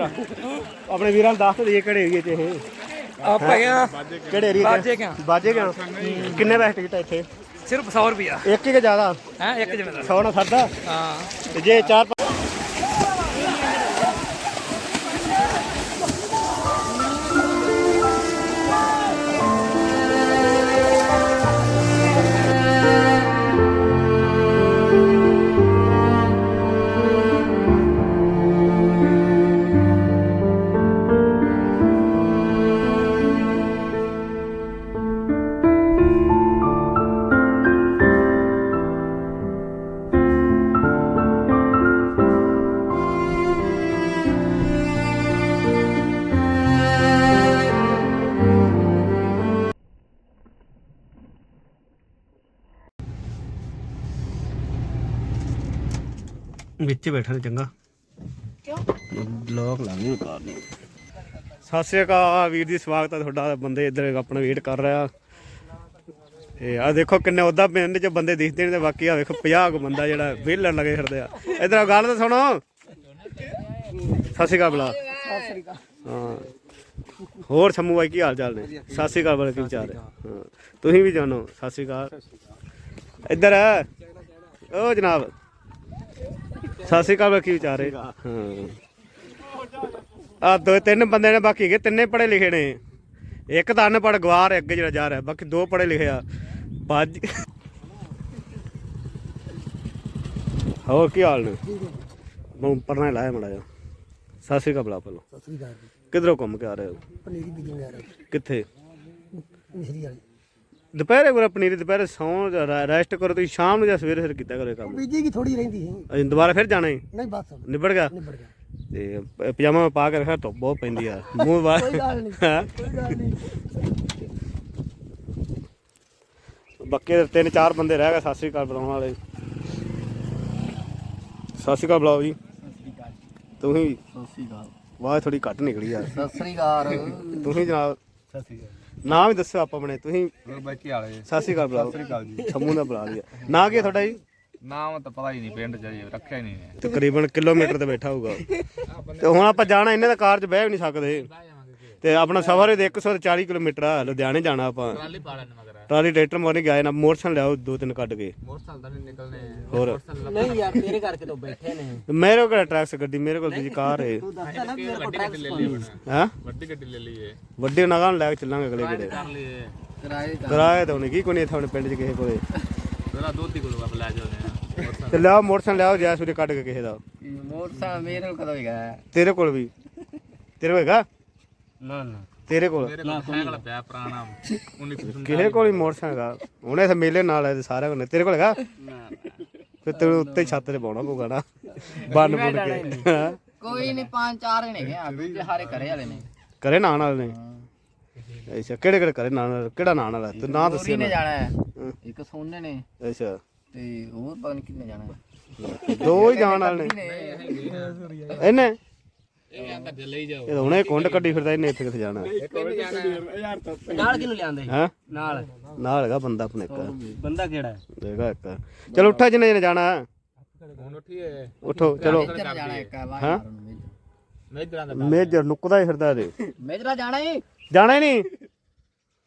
ਆਪਣੇ ਵੀਰਾਂ ਨੂੰ ਦੱਸ ਦਈਏ ਕਿਹੜੇ ਏਰੀਏ 'ਚ ਇਹ। ਆ। ਕਿਹੜੇ ਏਰੀਏ 'ਚ? ਬਾਜੇ ਕਿਆ? ਬਾਜੇ ਕਿਆ? ਕਿੰਨੇ ਪੈਸੇ ਟਿਕਟ ਆ ਇੱਥੇ? ਸਿਰਫ 100 ਰੁਪਿਆ ਇੱਕ ਹੀ ਕਿ ਜ਼ਿਆਦਾ? ਹੈ ਇੱਕ ਜਣੇ ਦਾ। 100 ਨਾ ਸਰਦਾ ਹਾਂ। ਤੇ ਜੇ ਚਾਰ ਵਿੱਚ ਬੈਠਾ ਚੰਗਾ। ਕਿਉਂ? ਬਲੌਕ ਲਾਣੀ ਉਤਾਰਨੀ ਸਤਿ ਸ਼੍ਰੀ ਅਕਾਲ ਵੀਰ ਜੀ ਸਵਾਗਤ ਹੈ ਤੁਹਾਡਾ। ਬੰਦੇ ਇੱਧਰ ਆਪਣਾ ਵੇਟ ਕਰ ਰਿਹਾ। ਇਹ ਆ ਦੇਖੋ ਕਿੰਨੇ ਉਹਦਾ ਪਿੰਡ 'ਚ ਬੰਦੇ ਦਿਖਦੇ ਨੇ ਤੇ ਬਾਕੀ ਆ ਵੇਖੋ 50 ਕੁ ਬੰਦਾ ਜਿਹੜਾ ਵਿਹਲਣ ਲੱਗੇ ਫਿਰਦੇ ਆ। ਇੱਧਰ ਆ ਗੱਲ ਤਾਂ ਸੁਣੋ। ਸਤਿ ਸ਼੍ਰੀ ਅਕਾਲ ਬਲਾ। ਸਤਿ ਸ਼੍ਰੀ ਅਕਾਲ ਹਾਂ। ਹੋਰ ਸ਼ੰਮੂ ਬਾਈ ਕੀ ਹਾਲ ਚਾਲ ਨੇ? ਸਤਿ ਸ਼੍ਰੀ ਅਕਾਲ ਬੜਾ ਕੀ ਵਿਚਾਰ ਹੈ? ਹਾਂ। ਤੁਸੀਂ ਵੀ ਜਾਣੋ ਸਤਿ ਸ਼੍ਰੀ ਅਕਾਲ। ਇੱਧਰ ਓ ਜਨਾਬ। ਸਤਿ ਸ਼੍ਰੀ ਅਕਾਲ ਕੀ ਵਿਚਾਰ ਹੈ? ਆ ਦੋ ਤਿੰਨ ਬੰਦੇ ਨੇ ਬਾਕੀ ਹੈਗੇ ਤਿੰਨੇ ਪੜੇ ਲਿਖੇ ਨੇ। ਇੱਕ ਤਾਂ ਅਨਪੜ ਗਵਾਰ ਅੱਗੇ ਜਿਹੜਾ ਜਾ ਰਿਹਾ ਬਾਕੀ ਦੋ ਪੜੇ ਲਿਖੇ ਆ। ਬਾਜ ਹੋਰ ਕੀ ਹਾਲ ਨੇ? ਮੈਂ ਪਰਨਾ ਲਾਇਆ ਮੜਾ ਜਾ ਸਤਿ ਸ਼੍ਰੀ ਅਕਾਲ ਬਲਾ ਪਹਿਲਾਂ ਸਤਿ ਸ੍ਰੀ ਅਕਾਲ ਕਿਧਰੋਂ ਘੁੰਮ ਕੇ ਆ ਰਹੇ ਹੋ? ਪਨੀਰੀ ਬੀਜਣ ਜਾ ਰਿਹਾ। ਕਿੱਥੇ? ਮਿਸਰੀ ਵਾਲੀ। ਦੁਪਹਿਰੇ ਕੋਲ ਪਨੀਰ ਦੁਪਹਿਰੇ ਸੌਂ ਰੈਸਟ ਕਰੋ ਤੁਸੀਂ ਸ਼ਾਮ ਨੂੰ ਜਾਂ ਸਵੇਰੇ ਫਿਰ ਕੀਤਾ ਕਰੋ ਇਹ ਕੰਮ। ਬੀਜੀ ਕੀ ਥੋੜੀ ਰਹਿੰਦੀ ਸੀ। ਅਸੀਂ ਦੁਬਾਰਾ ਫਿਰ ਜਾਣਾ ਹੈ ਨਹੀਂ ਬਸ। ਨਿਬੜ ਗਿਆ? ਨਿਬੜ ਗਿਆ। ਤੇ ਪ- ਪਜਾਮਾ ਪਾ ਕੇ ਰੱਖਿਆ ਧੁੱਪ ਬਹੁਤ ਪੈਂਦੀ ਆ। ਮੂੰਹ ਬਾਹਰ ਕੋਈ ਗੱਲ ਨਹੀਂ ਹੈਂ? ਕੋਈ ਗੱਲ ਨਹੀਂ ਬੱਕੇ ਦੇ ਤਿੰਨ ਚਾਰ ਬੰਦੇ ਰਹਿ ਗਏ ਸਤਿ ਸ੍ਰੀ ਅਕਾਲ ਬੁਲਾਉਣ ਵਾਲੇ। ਸਤਿ ਸ੍ਰੀ ਅਕਾਲ ਬੁਲਾਓ ਜੀ। ਤੁਸੀਂ ਸਤਿ ਸ੍ਰੀ ਅਕਾਲ। ਆਵਾਜ਼ ਥੋੜੀ ਘੱਟ ਨਿਕਲੀ ਯਾਰ ਸਤਿ ਸ੍ਰੀ ਅਕਾਲ। ਤੁਸੀਂ ਜਨਾਬ ਸਤਿ ਸ੍ਰੀ ਅਕਾਲ। ਨਾਮ ਹੀ ਦੱਸੋ ਆਪ ਆਪਣੇ ਤੁਸੀਂ ਹੋਰ ਬੱਚੇ ਵਾਲੇ। ਸਤਿ ਸ੍ਰੀ ਅਕਾਲ ਬੁਲਾਓ ਅਕਾਲ ਜੀ। ਸਮੂਹ ਦਾ ਬੁਲਾ ਲਿਆ ਨਾਂ ਕੀ ਹੈ ਤੁਹਾਡਾ ਜੀ? ਨਾਮ ਤਾਂ ਪਤਾ ਹੀ ਨਹੀਂ ਪਿੰਡ ਚ ਜੀ ਰੱਖਿਆ ਹੀ ਨਹੀਂ ਨੇ ਤਕਰੀਬਨ ਕਿਲੋਮੀਟਰ ਤੇ ਬੈਠਾ ਹੋਊਗਾ। ਤੇ ਹੁਣ ਆਪਾਂ ਜਾਣਾ ਇਹਨਾਂ ਦਾ ਕਾਰ 'ਚ ਬਹਿ ਵੀ ਨਹੀਂ ਸਕਦੇ। ਤੇ ਆਪਣਾ ਸਫ਼ਰ ਇਹਦੇ 140 ਕਿਲੋਮੀਟਰ ਆ ਲੁਧਿਆਣੇ ਜਾਣਾ ਆਪਾਂ। ਟਰਾਲੀ ਪਾ ਲੈਣ ਮਗਰ ਟਰਾਲੀ ਟਰੈਕਟਰ ਮੋਰਨਿੰਗ ਆਏ ਨਾ ਮੋਟਰਸਾਈਕਲ ਲਿਆਓ ਦੋ ਤਿੰਨ ਕੱਢ ਕੇ। ਮੋਟਰਸਾਈਕਲ ਤਾਂ ਨਹੀਂ ਨਿਕਲਨੇ ਹੋਰ। ਨਹੀਂ ਯਾਰ ਤੇਰੇ ਕਰਕੇ ਤੋਂ ਬੈਠੇ ਨੇ। ਮੇਰੇ ਕੋਲ ਟਰੈਕਸ ਗੱਡੀ ਮੇਰੇ ਕੋਲ ਦੂਜੀ ਕਾਰ ਹੈ ਤੂੰ ਦੱਸਦਾ ਨਾ ਮੇਰੇ ਕੋਲ ਟੈਕਸ ਹਾਂ? ਵੱਡੀ ਗੱਡੀ ਲੈ ਲਈਏ ਵੱਡੇ ਨਗਾਂ ਨੂੰ ਲੈ ਕੇ ਚੱਲਾਂਗੇ ਅਗਲੇ ਕਿਹੜੇ ਕਰ ਲਈਏ। ਕਿਰਾਏ ਕਿਰਾਏ ਤਾਂ ਉਹਨੇ ਕੀ ਕੋਈ ਨਹੀਂ ਇੱਥੇ ਆਪਣੇ ਪਿੰਡ 'ਚ ਕਿਸੇ ਕੋਲੇ? ਤੇਰਾ ਦੁੱਧ ਹੀ ਕੋਲ ਲੈ ਜਾਓ ਨੇ ਤੇ ਲਿਆਓ ਮੋਟਰਸਾਈਕਲ ਲਿਆਓ ਜੈਸ ਵੀਰੇ ਕੱਢ ਕੇ ਕਿਸੇ ਦਾ। ਮੋਟਰਸਾਈਕਲ ਮੇਰੇ ਕੋਲ ਕਦੋਂ ਹੈਗਾ? ਤੇਰੇ ਕੋਲ ਵੀ? ਤੇਰੇ ਕੋਲ ਹੈਗਾ? ਨਾ ਨਾ। ਤੇਰੇ ਕੋਲ? ਮੇਰੇ ਕੋਲ ਸਾਈਕਲ ਪਿਆ ਪੁਰਾਣਾ 1900 ਕਿਸੇ ਕੋਲ ਹੀ ਮੋਟਰਸਾਈਕਲ ਹੈਗਾ? ਉਹਨੇ ਇੱਥੇ ਮੇਲੇ ਨਾਲ ਆਏ ਤੇ ਸਾਰਿਆਂ ਕੋਲ ਨੇ। ਤੇਰੇ ਕੋਲ ਹੈਗਾ? ਫਿਰ ਤੈਨੂੰ ਉੱਤੇ ਹੀ ਛੱਤ ਤੇ ਪਾਉਣਾ ਪਊਗਾ ਨਾ। ਬੰਨ ਬੁੱਢ ਕੇ। ਹੈਂ? ਕੋਈ ਨਹੀਂ ਪੰਜ ਚਾਰ ਜਣੇ ਹੈਗੇ ਆ। ਦੂਜੇ ਹਾਰੇ ਘਰੇ ਵਾਲੇ ਨੇ। ਕਰੇ ਨਾਨ ਵਾਲੇ ਨੇ? ਅੱਛਾ ਕਿਹੜੇ ਕਿਹੜੇ ਕਰੇ ਨਾਨ ਵਾਲੇ? ਕਿਹੜਾ ਨਾਨ ਵਾਲਾ? ਤੂੰ ਨਾਂ ਦੱਸਿਆ ਨੇ ਨਾ। ਜਾਣਾ ਹੈ। ਇੱਕ ਸੋਨੇ ਨੇ। ਅੱਛਾ। ਤੇ ਹੋਰ ਪਤਾ ਨਹੀਂ ਕਿੰਨੇ ਜਾਣਾ ਹੈ ਦੋ ਹੀ ਜਾਣ ਵਾਲੇ ਨੇ। ਇਹਨੇ? ਇਹ ਅੰਦਰ ਦੇ ਲਈ ਜਾਓ ਇਹ ਤਾਂ ਹੁਣੇ ਕੁੰਡ ਕੱਢੀ ਫਿਰਦਾ ਇਹਨੇ ਇੱਥੇ ਕਿੱਥੇ ਜਾਣਾ? ਨਾਲ ਕਿਹਨੂੰ ਲਿਆਂਦੇ? ਹੈ? ਨਾਲ। ਨਾਲ ਹੈਗਾ ਬੰਦਾ ਆਪਣੇ ਇੱਕ। ਬੰਦਾ ਕਿਹੜਾ ਹੈ? ਦੇਖਾ ਇੱਕ। ਚਲੋ ਉੱਠਾ ਜਿੰਨੇ ਜਣੇ ਜਾਣਾ। ਹੁਣ ਉੱਠੀਏ ਉਠੋ ਚਲੋ। ਇੱਧਰ ਜਾਣਾ ਇੱਕ ਵਾਰ ਹਾਂ? ਮੇਜਰਾਂ। ਦਾ ਮੇਜਰ ਨੁਕਦਾ ਹੀ ਫਿਰਦਾ ਮੇਜਰਾ ਜਾਣਾ ਹੀ? ਜਾਣਾ ਹੀ ਨਹੀਂ?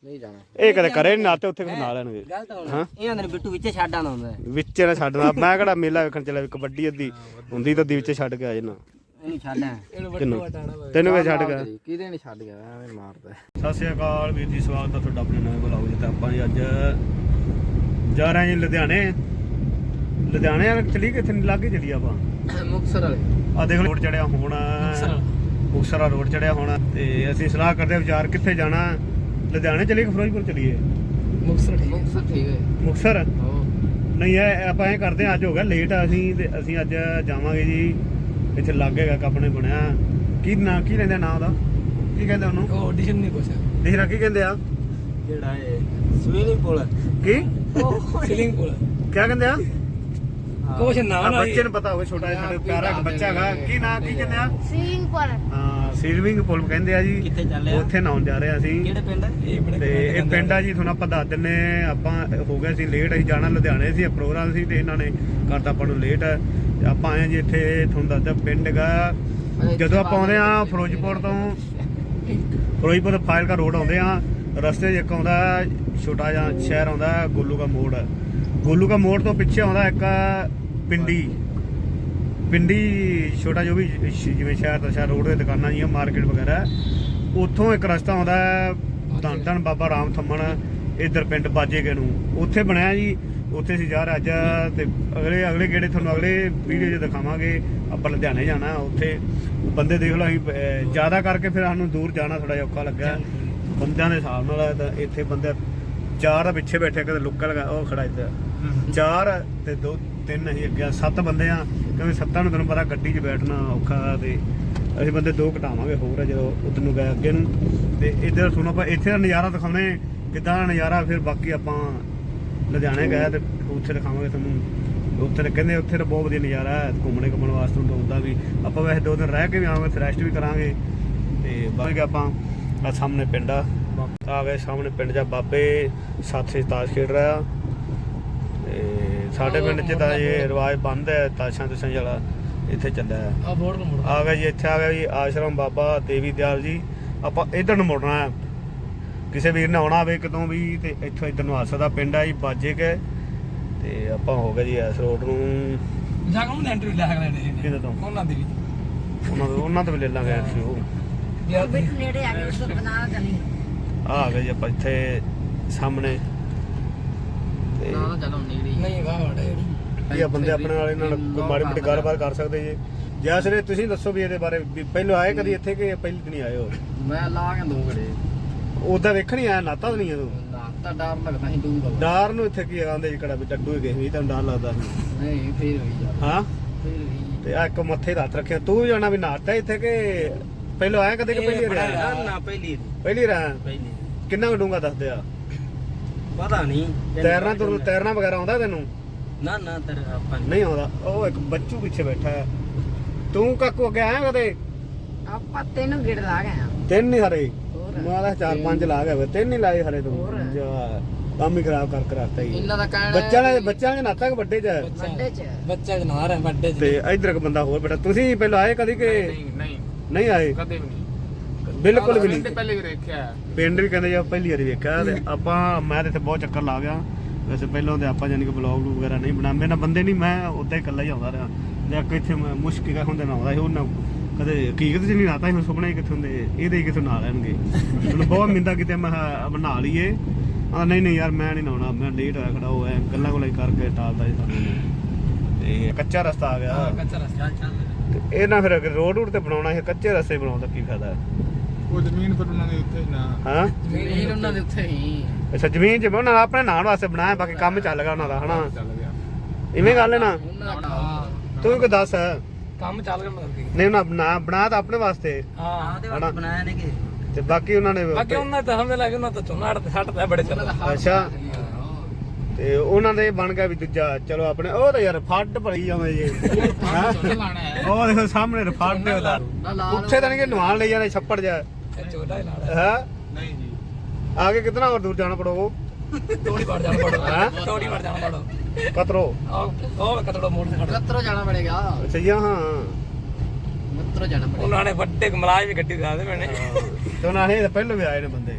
ਨਹੀਂ ਜਾਣਾ। ਇਹ ਕਦੇ ਕਰੇ ਨਹੀਂ ਨਾਤੇ ਉੱਥੇ ਖਨਾ ਲੈਣਗੇ ਗੱਲ ਤਾਂ ਹੁਣ। ਇਹਨਾਂ ਨੇ ਬਿੱਟੂ ਵਿੱਚੇ ਛੱਡ ਆਉਂਦਾ ਵਿੱਚ ਨਾ ਛੱਡਣਾ। ਮੈਂ ਕਿਹੜਾ ਮੇਲਾ ਵੇਖਣ ਚੱਲਿਆ ਵੀ ਕਬੱਡੀ ਅੱਧੀ ਹੁੰਦੀ ਤਾਂ ਦੀ ਵਿੱਚ ਛੱਡ ਕੇ ਆ ਜਾਣਾ। ਇਹਨੂੰ ਛੱਡਾਂ। ਤੈਨੂੰ ਤੈਨੂੰ ਵੀ ਛੱਡ ਗਿਆ? ਕਿਹਦੇ ਨਹੀਂ ਛੱਡ ਗਿਆ? ਐਵੇਂ ਮਾਰਦਾ। ਸਤਿ ਸ਼੍ਰੀ ਅਕਾਲ ਵੀਰ ਜੀ ਸਵਾਗਤ ਹੈ ਤੁਹਾਡਾ ਆਪਣੇ ਨਵੇਂ ਬਲੌਗ ਜਿੱਤੇ ਆਪਾਂ ਜੀ ਅੱਜ ਜਾ ਰਹੇ ਹਾਂ ਜੀ ਲੁਧਿਆਣੇ। ਲੁਧਿਆਣੇ ਆ ਚਲੀ ਕਿੱਥੇ ਨਹੀਂ ਲੱਗੇ ਚਲੀ ਆਪਾਂ। ਮੁਕਸਰ ਵਾਲੇ। ਆ ਦੇਖ ਰੋਡ ਚੜਿਆ ਹੁਣ। ਮੁਕਸਰਾ ਰੋਡ ਚੜਿਆ ਹੁਣ। ਤੇ ਅਸੀਂ ਸਲਾਹ ਕਰਦੇ ਹਾਂ ਵਿਚਾਰ ਕਿੱਥੇ ਜਾਣਾ। ਲੁਧਿਆਣੇ ਚਲੀਏ ਕਿ ਫਿਰੋਜ਼ਪੁਰ ਚਲੀਏ? ਮੁਕਸਰ ਠੀਕ ਮੁਕਸਰ ਠੀਕ ਹੈ। ਮੁਕਸਰ ਹੋ। ਨਹੀਂ ਇਹ ਆਪਾਂ ਇਹ ਕਰਦੇ ਹਾਂ ਅੱਜ ਹੋ ਗਿਆ ਲੇਟ ਆ ਅਸੀਂ ਤੇ ਅਸੀਂ ਅੱਜ ਜਾਵਾਂਗੇ ਜੀ। ਇੱਥੇ ਲਾਗੇ ਹੈਗਾ ਆਪਣੇ ਬਣਿਆ। ਕੀ ਨਾਂ ਕੀ ਲੈਂਦੇ ਨਾਂ ਦਾ ਕੀ ਕਹਿੰਦੇ ਉਹਨੂੰ? ਉਹ ਆਡੀਸ਼ਨ ਨਹੀਂ ਕੁਛ ਦੇਖਣਾ ਕੀ ਕਹਿੰਦੇ ਆ? ਜਿਹੜਾ ਇਹ ਸਵੀਮਿੰਗ ਪੂਲ ਕੀ? ਸਿਲਿੰਗ ਪੂਲ ਕੀ ਕਹਿੰਦੇ ਆ? ਕੁਛ ਨਾ ਨਾ ਬੱਚੇ ਨੂੰ ਪਤਾ ਹੋਵੇ ਛੋਟਾ ਜਿਹਾ ਪਿਆਰਾ ਇੱਕ ਬੱਚਾ ਹੈਗਾ। ਕੀ ਨਾਂ ਕੀ ਕਹਿੰਦੇ ਆ? ਸਵਿਮਿੰਗ ਪੂਲ ਹਾਂ। ਸਵੀਮਿੰਗ ਪੂਲ ਕਹਿੰਦੇ ਆ ਜੀ। ਕਿੱਥੇ ਚੱਲੇ ਆ ਉੱਥੇ ਨਹਾਉਣ ਜਾ ਰਹੇ ਆ ਅਸੀਂ। ਕਿਹੜੇ ਪਿੰਡ ਇਹ ਬੜੇ ਤੇ ਇਹ ਪਿੰਡ ਆ ਜੀ ਤੁਹਾਨੂੰ ਆਪਾਂ ਦੱਸ ਦਿੰਨੇ ਆਪਾਂ ਹੋ ਗਏ ਸੀ ਲੇਟ ਅਸੀਂ ਜਾਣਾ ਲੁਧਿਆਣੇ ਸੀ ਪ੍ਰੋਗਰਾਮ ਸੀ ਤੇ ਇਹਨਾਂ ਨੇ ਕਰਤਾ ਆਪਾਂ ਨੂੰ ਲੇਟ ਤੇ ਆਪਾਂ ਆਏ ਜੀ ਇੱਥੇ ਤੁਹਾਨੂੰ ਦੱਸਦਾ ਪਿੰਡ ਹੈਗਾ ਜਦੋਂ ਆਪਾਂ ਆਉਂਦੇ ਆ ਫਿਰੋਜ਼ਪੁਰ ਤੋਂ ਫਿਰੋਜ਼ਪੁਰ ਤੋਂ ਫਾਜ਼ਿਲਕਾ ਰੋਡ ਆਉਂਦੇ ਆ ਰਸਤੇ 'ਚ ਇੱਕ ਆਉਂਦਾ ਛੋਟਾ ਜਿਹਾ ਸ਼ਹਿਰ ਆਉਂਦਾ ਗੋਲੂ ਕਾ ਮੋੜ। ਗੋਲੂ ਕਾ ਮੋੜ ਤੋਂ ਪਿੱਛੇ ਆਉਂਦਾ ਇੱਕ ਪਿੰਡੀ। ਪਿੰਡੀ ਛੋਟਾ ਜੋ ਵੀ ਜਿਵੇਂ ਸ਼ਹਿਰ ਦਾ ਸ਼ਹਿਰ ਰੋਡ ਦੇ ਦੁਕਾਨਾਂ ਜੀਆਂ ਮਾਰਕੀਟ ਵਗੈਰਾ। ਉੱਥੋਂ ਇੱਕ ਰਸਤਾ ਆਉਂਦਾ ਧੰਨ ਧੰਨ ਬਾਬਾ ਰਾਮ ਥੰਮਣ ਇਧਰ ਪਿੰਡ ਬਾਜੇਕੇ ਨੂੰ। ਉੱਥੇ ਬਣਿਆ ਜੀ ਉੱਥੇ ਅਸੀਂ ਜਾ ਅੱਜ ਤੇ ਅਗਲੇ ਅਗਲੇ ਗੇੜੇ ਤੁਹਾਨੂੰ ਅਗਲੇ ਵੀਡੀਓ 'ਚ ਦਿਖਾਵਾਂਗੇ। ਆਪਾਂ ਲੁਧਿਆਣੇ ਜਾਣਾ ਉੱਥੇ। ਬੰਦੇ ਦੇਖ ਲਓ ਅਸੀਂ ਜ਼ਿਆਦਾ ਕਰਕੇ ਫਿਰ ਸਾਨੂੰ ਦੂਰ ਜਾਣਾ ਥੋੜਾ ਜਿਹਾ ਔਖਾ ਲੱਗਾ। ਬੰਦਿਆਂ ਦੇ ਹਿਸਾਬ ਨਾਲ ਤਾਂ ਇੱਥੇ ਬੰਦੇ ਚਾਰ ਆ ਪਿੱਛੇ ਬੈਠੇ ਕਦੇ ਲੁੱਕਾ ਲਗਾ ਉਹ ਖੜਾ ਇੱਧਰ। ਚਾਰ ਤੇ ਦੋ ਤਿੰਨ ਅਸੀਂ ਅੱਗੇ ਸੱਤ ਬੰਦੇ ਆ ਕਿਉਂਕਿ ਸੱਤਾਂ ਨੂੰ ਤੈਨੂੰ ਪਤਾ ਗੱਡੀ 'ਚ ਬੈਠਣਾ ਔਖਾ ਤੇ ਅਸੀਂ ਬੰਦੇ ਦੋ ਘਟਾਵਾਂਗੇ ਹੋਰ ਜਦੋਂ ਉਧਰ ਨੂੰ ਗਏ ਅੱਗੇ ਨੂੰ। ਤੇ ਇੱਧਰ ਸੁਣੋ ਆਪਾਂ ਇੱਥੇ ਦਾ ਨਜ਼ਾਰਾ ਦਿਖਾਉਣੇ ਕਿੱਦਾਂ ਦਾ ਨਜ਼ਾਰਾ ਫਿਰ ਬਾਕੀ ਆਪਾਂ ਲੁਧਿਆਣੇ ਗਏ ਤੇ ਉੱਥੇ ਦਿਖਾਵਾਂਗੇ ਤੁਹਾਨੂੰ। ਉੱਥੇ ਤਾਂ ਕਹਿੰਦੇ ਉੱਥੇ ਤਾਂ ਬਹੁਤ ਵਧੀਆ ਨਜ਼ਾਰਾ ਹੈ ਘੁੰਮਣੇ ਘੁੰਮਣ ਵਾਸਤੇ ਹੁੰਦਾ ਹੁੰਦਾ ਵੀ। ਆਪਾਂ ਵੈਸੇ ਦੋ ਦਿਨ ਰਹਿ ਕੇ ਵੀ ਆਵਾਂਗੇ ਰੈਸਟ ਵੀ ਕਰਾਂਗੇ। ਤੇ ਬਾਕੀ ਆਪਾਂ ਆ ਸਾਹਮਣੇ ਪਿੰਡ ਆ। ਆ ਗਏ ਸਾਹਮਣੇ ਪਿੰਡ ਜਾ ਬਾਬੇ ਸਾਥੀ ਤਾਸ਼ ਖੇਡ ਰਿਹਾ। ਤੇ ਸਾਡੇ ਪਿੰਡ 'ਚ ਤਾਂ ਇਹ ਰਿਵਾਜ ਬੰਦ ਹੈ ਤਾਸ਼ਾਂ ਤੁਸਾਂ ਵਾਲਾ ਇੱਥੇ ਚੱਲਿਆ ਆ ਬੋਰਡ ਨੂੰ ਮੁੜ ਆ ਗਿਆ ਜੀ ਇੱਥੇ ਆ ਗਿਆ ਜੀ ਆਸ਼ਰਮ ਬਾਬਾ ਦੇਵੀ ਦਿਆਲ ਜੀ। ਆਪਾਂ ਇਧਰ ਨੂੰ ਮੁੜਨਾ ਹੈ। ਕਿਸੇ ਵੀਰ ਨੇ ਆਉਣਾ ਹੋਵੇ ਕਿਤੋਂ ਵੀ ਤੇ ਇੱਥੋਂ ਇਧਰ ਨੂੰ ਆ ਸਕਦਾ ਪਿੰਡ ਆ ਜੀ ਬਾਜੇ ਕੇ ਤੇ ਆਪਾਂ ਹੋ ਗਏ ਜੀ ਇਸ ਰੋਡ ਨੂੰ। ਜਾ ਕੇ ਉਹਨੂੰ ਐਂਟਰੀ ਲੈ ਕੇ ਲੈਣੇ ਕਿਹਦੇ ਤੋਂ? ਉਹਨਾਂ ਦੀ ਵੀ। ਉਹਨਾਂ ਤੋਂ ਉਹਨਾਂ ਤੋਂ ਵੀ ਲੈ ਲਾਂਗੇ ਅਸੀਂ ਉਹ। ਯਾਰ ਬਿਟ ਨੇੜੇ ਆ ਗਏ ਉਸ ਤੋਂ ਬਣਾ ਜਾਣੀ ਆ ਆ ਗਏ ਜੀ ਆਪਾਂ ਇੱਥੇ ਸਾਹਮਣੇ। ਤੇ ਨਾ ਚਲੋ ਨੇੜੇ ਹੀ। ਨਹੀਂ ਵਾਹ ਵਾੜੇ ਇਹ ਬੰਦੇ ਆਪਣੇ ਨਾਲ ਇਹਨਾਂ ਨਾਲ ਕੋਈ ਮਾੜੀ ਮੋਟੀ ਗੱਲਬਾਤ ਕਰ ਸਕਦੇ ਜੀ। ਜੈਸਰੇ ਤੁਸੀਂ ਦੱਸੋ ਵੀ ਇਹਦੇ ਬਾਰੇ ਪਹਿਲਾਂ ਆਏ ਕਦੀ ਇੱਥੇ ਕਿ ਪਹਿਲੀ ਦਿਨ ਆਏ ਹੋ? ਮੈਂ ਲਾ ਕੇ ਦੋ ਗੜੇ ਉਦਾਂ ਵੇਖਣ ਹੀ ਆਇਆ ਨਾਤਾ ਤਾਂ ਨਹੀਂ ਤੂੰ? ਨਾ ਤਾਂ ਡਰ ਲੱਗਦਾ ਸੀ ਦੂਰ ਦਾ ਡਰ ਨੂੰ ਇੱਥੇ ਕੀ ਆਂਦੇ ਜਿਹੜਾ ਵੀ ਡੱਡੂ ਹੀ ਗਏ ਵੀ ਤੁਹਾਨੂੰ ਡਰ ਲੱਗਦਾ ਸੀ। ਨਹੀਂ ਫੇਰ ਹੋਈ ਯਾਰ ਹਾਂ? ਫੇਰ ਹੋਈ ਤੇ ਆ ਇੱਕ ਮੱਥੇ ਦਾ ਹੱਥ ਰੱਖਿਆ। ਤੂੰ ਵੀ ਜਾਣਾ ਵੀ ਨਾਤਾ ਇੱਥੇ ਕਿ ਪਹਿਲਾਂ ਆਇਆ ਕਦੇ ਕਿ ਪਹਿਲੀ ਵਾਰ ਆਇਆ? ਨਾ ਪਹਿਲੀ ਪਹਿਲੀ ਰਾਂ ਪਹਿਲੀ ਕਿੰਨਾ ਕੁ ਡੂੰਗਾ ਦੱਸਦੇ ਆ? ਪਤਾ ਨਹੀਂ। ਤੈਰਨਾ ਤੁਰ ਤੈਰਨਾ ਵਗੈਰਾ ਆਉਂਦਾ ਤੈਨੂੰ? ਨਾ ਨਾ ਤੇਰੇ ਆਪਾਂ ਨੂੰ। ਨਹੀਂ ਆਉਂਦਾ। ਉਹ ਇੱਕ ਬੱਚੂ ਪਿੱਛੇ ਬੈਠਾ ਹੈ ਤੂੰ ਕਾਕੂ ਅੱਗੇ ਆਇਆ ਕਦੇ? ਆਪਾਂ ਤੈਨੂੰ ਗਿੜ ਲਾ ਗਏ ਆ। ਤਿੰਨ ਨਹੀਂ ਹਰੇ ਹੋਰ ਮੈਂ ਤਾਂ ਚਾਰ ਪੰਜ ਲਾ ਗਿਆ ਵੇ ਤਿੰਨ ਨਹੀਂ ਲਾਏ ਹਰੇ ਤੂੰ। ਜਾ ਕੰਮ ਹੀ ਖਰਾਬ ਕਰ ਕਰਾਤਾ ਹੀ। ਇਹਨਾਂ ਦਾ ਕਹਿਣਾ ਬੱਚਿਆਂ ਨੇ ਬੱਚਿਆਂ ਨੇ ਨਾਤਾ ਕਿ ਵੱਡੇ ਚ? ਹੈ? ਵੱਡੇ ਚ। ਬੱਚਾ ਜਨਾਰ ਹੈ ਵੱਡੇ ਤੇ ਇਧਰ ਇੱਕ ਬੰਦਾ ਹੋਰ ਬੈਠਾ ਤੁਸੀਂ ਪਹਿਲਾਂ ਆਏ ਕਦੀ ਕਿ? ਨਹੀਂ ਨਹੀਂ ਨਹੀਂ। ਆਏ? ਕਦੇ ਵੀ ਨਹੀਂ। ਬਿਲਕੁਲ ਵੀ ਨਹੀਂ। ਪਹਿਲੇ ਵੀ ਦੇਖਿਆ ਹੈ। ਪਿੰਡ ਵੀ ਕਹਿੰਦੇ ਜਾਂ ਪਹਿਲੀ ਵਾਰੀ ਵੇਖਿਆ ਤੇ ਆਪਾਂ ਮੈਂ ਤੇ ਇੱਥੇ ਬਹੁਤ ਚੱਕਰ ਲਾ ਗਿਆ। ਵੈਸੇ ਪਹਿਲਾਂ ਤੇ ਆਪਾਂ ਜਾਨੀ ਕਿ ਬਲੌਗ ਵਗੈਰਾ ਨਹੀਂ ਬਣਾ ਮੇਰੇ ਨਾਲ ਬੰਦੇ ਨਹੀਂ ਮੈਂ ਉੱਦਾਂ ਹੀ ਇਕੱਲਾ ਹੀ ਆਉਂਦਾ ਰਿਹਾ। ਜਾਂ ਕਿ ਇੱਥੇ ਮੈਂ ਮੁਸ਼ਕਿਲ ਹੁੰਦੇ ਨਾ ਆਉਂਦਾ ਸੀ ਉਹਨਾਂ ਕਦੇ ਹਕੀਕਤ 'ਚ ਨਹੀਂ ਨਾਤਾ ਸੀ ਹੁਣ ਸੁਪਨੇ ਕਿੱਥੇ ਹੁੰਦੇ ਇਹਦੇ ਹੀ ਕਿੱਥੋਂ ਨਾ ਲੈਣਗੇ। ਮੈਨੂੰ ਬਹੁਤ ਮਿੰਦਾ ਕਿਤੇ ਮੈਂ ਕਿਹਾ ਬਣਾ ਲਈਏ। ਆ ਨਹੀਂ ਨਹੀਂ ਯਾਰ ਮੈਂ ਨਹੀਂ ਨਾਉਣਾ ਮੈਂ ਲੇਟ ਹੋਇਆ ਖੜਾ ਹੋਇਆ ਗੱਲਾਂ ਕੋਲੇ ਕਰਕੇ ਟਾਲਦਾ ਸੀ ਸਾਨੂੰ ਤੇ ਕੱਚਾ ਰਸਤਾ ਆ ਗਿਆ। ਕੱਚਾ ਰਸਤਾ ਤੇ ਇਹ ਨਾ ਫਿਰ ਅਗਰ ਰੋਡ ਰੂਟ ਤੇ ਬਣਾਉਣਾ ਹੈ ਕੱਚੇ ਰਸਤੇ ਬਣਾਉਣ ਦਾ ਕੀ ਫਾਇਦਾ? ਉਹ ਜ਼ਮੀਨ ਪਰ ਉਹਨਾਂ ਨੇ ਉੱਥੇ ਹੀ ਨਾ। ਹਾਂ? ਜ਼ਮੀਨ ਉਹਨਾਂ ਦੇ ਉੱਥੇ ਹੀ। ਅੱਛਾ ਜ਼ਮੀਨ 'ਚ ਮੈਂ ਉਹਨਾਂ ਨੇ ਆਪਣੇ ਨਾਂ ਵਾਸਤੇ ਬਣਾਇਆ ਬਾਕੀ ਕੰਮ ਚੱਲ ਗਿਆ ਉਹਨਾਂ ਦਾ ਹਨਾ? ਚੱਲ ਗਿਆ। ਇਵੇਂ ਗੱਲ ਹੈ ਨਾ? ਦਾ। ਤੂੰ ਕੋਈ ਦੱਸ। ਕੰਮ ਚੱਲ ਗਿਆ ਮਤਲਬ ਕਿ। ਨਹੀਂ ਉਹਨਾਂ ਬਣਾ ਬਣਾ ਤਾਂ ਆਪਣੇ ਵਾਸਤੇ। ਹਾਂ। ਆਦੇ ਵਾਸਤੇ ਬਣਾਇਆ ਨੇ ਕਿ ਤੇ ਬਾਕੀ ਉਹਨਾਂ ਨੇ ਬਾਕੀ ਉਹਨਾਂ ਤਾਂ ਹਮੇ ਲੱਗੇ ਉਹਨਾਂ ਤਾਂ ਤੇ ਛੱਡਦਾ ਬੜੇ ਉਹਨਾਂ ਦਾ ਚੱਲ ਹੱਕ ਅੱਛਾ। ਤੇ ਉਹਨਾਂ ਦੇ ਬਣ ਗਿਆ ਵੀ ਦੂਜਾ ਚਲੋ ਆਪਣੇ ਉਹ ਤਾਂ ਯਾਰ ਫੱਟ ਭਰੀ ਜਾਂਦੇ ਜੀ। ਹੈਂ? ਝੋਨਾ ਲਾਣਾ ਉਹ ਦੇਖੋ ਸਾਹਮਣੇ ਫੱਟ ਉਹਦਾ। ਨਾ ਲਾ ਉੱਥੇ ਤਾਂ ਨਹੀਂ ਕਿ ਨਵਾਨ ਲਈ ਜਾਂਦੇ ਛੱਪੜ ਜਾ ਇਹ ਚੋਲਾ ਹੀ ਲਾੜਾ ਹੈ? ਨਹੀਂ ਜੀ। ਆਗੇ ਕਿਤਨਾ ਹੋਰ ਦੂਰ ਜਾਣਾ ਪੜੋ ਤੋੜੀ ਵੜ ਜਾਣਾ ਪੜੋ। ਹੈਂ? ਤੋੜੀ ਵੜ ਜਾਣਾ ਪੜੋ। ਕਤਰੋ। ਉਹ ਉਹ ਕਤੜੋ ਮੋੜ ਤੇ ਖੜਾ ਕਤਰੋ ਜਾਣਾ ਪੜੇਗਾ। ਅੱਛਾ ਹਾਂ। ਕਤਰੋ ਜਾਣਾ ਪੜੇਗਾ। ਉਹਨਾਂ ਨੇ ਵੱਡੇ ਮਲਾਜ ਵੀ ਗੱਡੀ ਦਾ ਦੇ ਮੈਨੇ। ਤੇ ਉਹਨਾਂ ਨੇ ਪਹਿਲਾਂ ਵੀ ਆਏ ਨੇ ਬੰਦੇ।